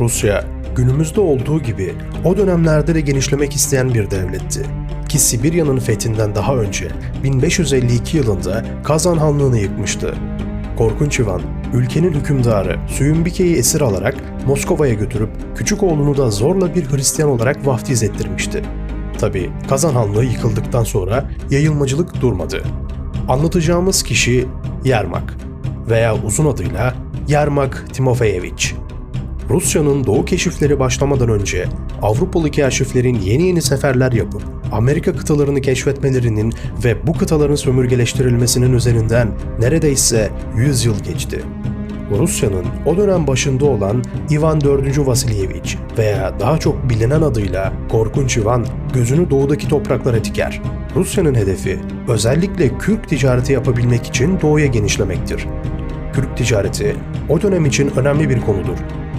Rusya, günümüzde olduğu gibi o dönemlerde de genişlemek isteyen bir devletti. Ki Sibirya'nın fethinden daha önce 1552 yılında Kazan Hanlığı'nı yıkmıştı. Korkunç Ivan, ülkenin hükümdarı Süyümbike'yi esir alarak Moskova'ya götürüp küçük oğlunu da zorla bir Hristiyan olarak vaftiz ettirmişti. Tabi Kazan Hanlığı yıkıldıktan sonra yayılmacılık durmadı. Anlatacağımız kişi Yermak veya uzun adıyla Yermak Timofeyevich. Rusya'nın doğu keşifleri başlamadan önce Avrupalı keşiflerin yeni yeni seferler yapıp Amerika kıtalarını keşfetmelerinin ve bu kıtaların sömürgeleştirilmesinin üzerinden neredeyse 100 yıl geçti. Rusya'nın o dönem başında olan Ivan 4. Vasilyevich veya daha çok bilinen adıyla Korkunç Ivan gözünü doğudaki topraklara diker. Rusya'nın hedefi özellikle Kürk ticareti yapabilmek için doğuya genişlemektir. Kürk ticareti o dönem için önemli bir konudur.